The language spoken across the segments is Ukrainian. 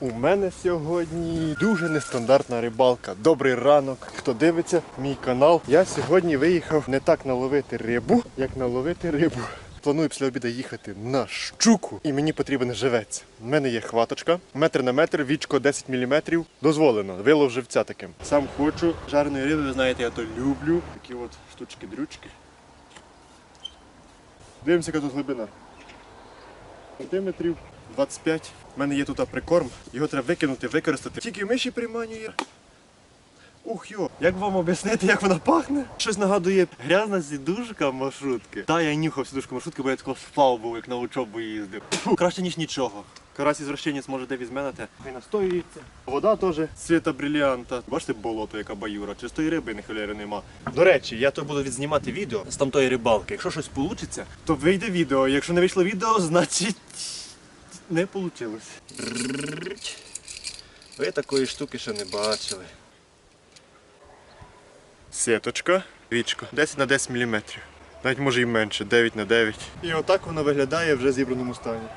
У мене сьогодні дуже нестандартна рибалка. Добрий ранок. Хто дивиться мій канал? Я сьогодні виїхав не так наловити рибу, як наловити рибу. Планую після обіду їхати на щуку, і мені потрібен живець. У мене є хваточка, метр на метр, вічко 10 мм. Дозволено, вилов живця таким. Сам хочу жареної риби, ви знаєте, я то люблю. Такі от штучки-дрючки. Дивимося, яка тут глибина. Сантиметрів 25. У мене є тут прикорм, його треба викинути, використати. Тільки миші приманює. Ух йо, як вам об'яснити, як вона пахне? Щось нагадує грязна сідушка маршрутки. Та я нюхав сідушку маршрутки, бо я такого сплав був, як на учобу їздив. Фу, краще, ніж нічого. Карась ізвращенець може де візьме на те. Хай настоюється. Вода теж світа бриліанта. Бачите болото, яка баюра. Чистої риби не холєри нема. До речі, я то буду відзнімати відео з тамтої рибалки. Якщо щось вийде, то вийде відео. Якщо не вийшло відео, значить не вийшло. Ви такої штуки ще не бачили. Сіточка, вічко, 10 на 10 мм. Навіть може і менше, 9 на 9. І отак воно виглядає вже в зібраному стані.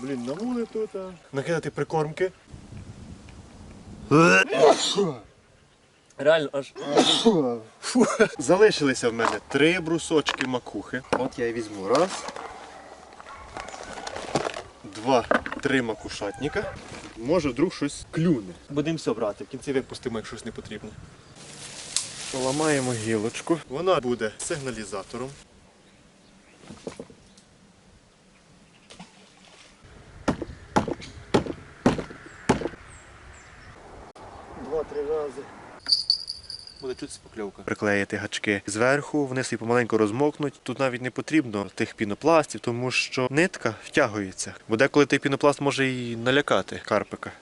Блін, намули тут. Накидати прикормки. Реально аж. Залишилися в мене три брусочки макухи. От я і візьму. Раз. Два, три макушатника. Може вдруг щось клюне. Будемо все брати, в кінці випустимо, як щось не потрібне. Поламаємо гілочку. Вона буде сигналізатором. Два-три рази. Буде чути покльовка. Приклеїти гачки зверху, вони собі помаленьку розмокнуть. Тут навіть не потрібно тих пінопластів, тому що нитка втягується. Бо деколи той пінопласт може і налякати карпика.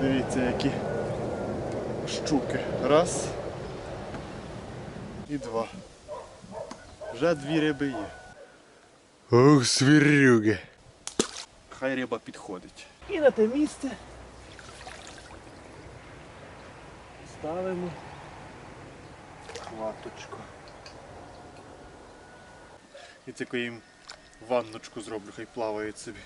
Дивіться, які щуки. Раз і два. Вже дві риби є. Ох, свірюги. Хай риба підходить. І на те місце ставимо хваточку. І таку їм ванночку зроблю, хай плавають собі.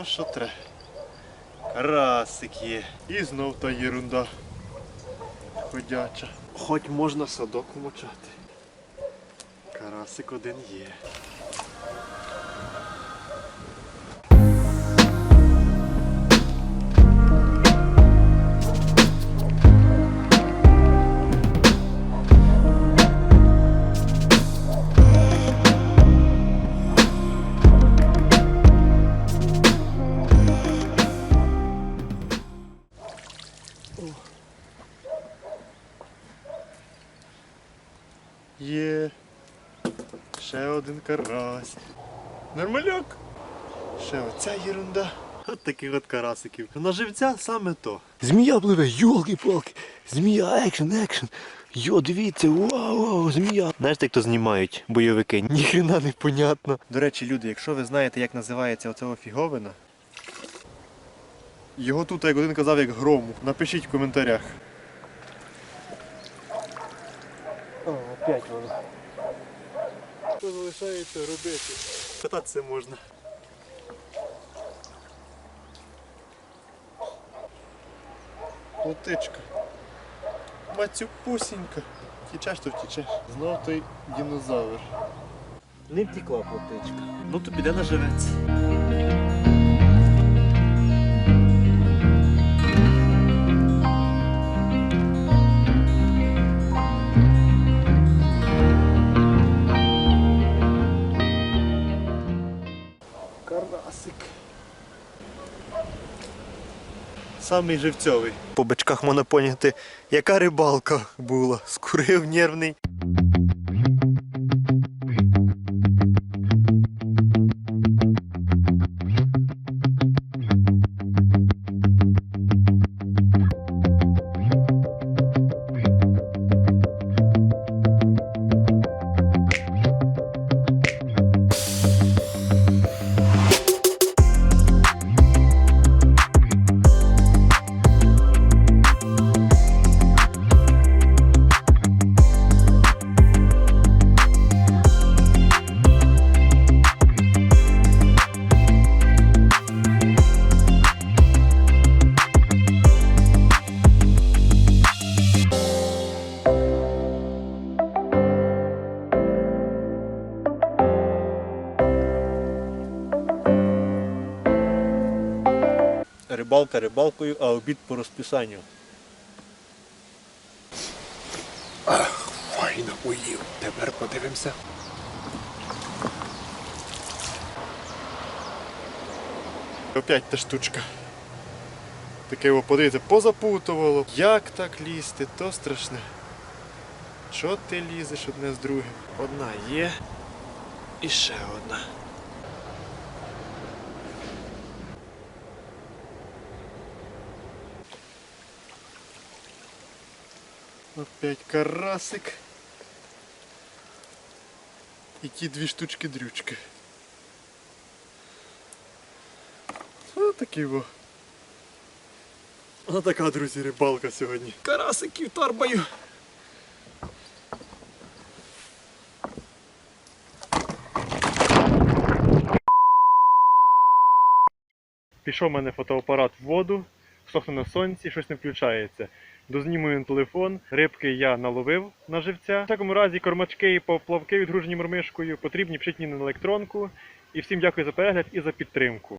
То що треба. Карасик є. І знов та єрунда ходяча. Хоч можна садок мочати. Карасик один є. Є. Ще один карась. Нормальок. Ще оця єрунда. От таких от карасиків. На живця саме то. Змія пливе, йолки-палки. Змія, екшен, екшен. Йо, дивіться, вау, вау, змія. Знаєте, як то знімають бойовики? Ніхрена не понятно. До речі, люди, якщо ви знаєте, як називається оцього фіговина, його тут, як один казав, як грому. Напишіть в коментарях. О, опять воно. Що залишається робити? Кататися можна. Плотичка. Мацюпусінька. Втічеш, то втічеш. Знов той динозавр. Не втікла плотичка. Ну то піде на Кар Самий живцьовий. По бачках монополіти, яка рибалка була, скурив нервний. Рибалка рибалкою, а обід по розписанню. Файно поїв. Тепер подивимося. Опять та штучка. Таке його подивіться, позапутувало. Як так лізти, то страшне. Що ти лізеш одне з другим? Одна є. І ще одна. Опять карасик. І ті дві штучки дрючки. Ось такий во. Ось така, друзі, рибалка сьогодні. Карасиків торбаю. Пішов у мене фотоапарат в воду, сохне на сонці, щось не включається. Дознімую на телефон, рибки я наловив на живця. В такому разі кормачки і поплавки відгружені мормишкою потрібні пишіть на електронку. І всім дякую за перегляд і за підтримку.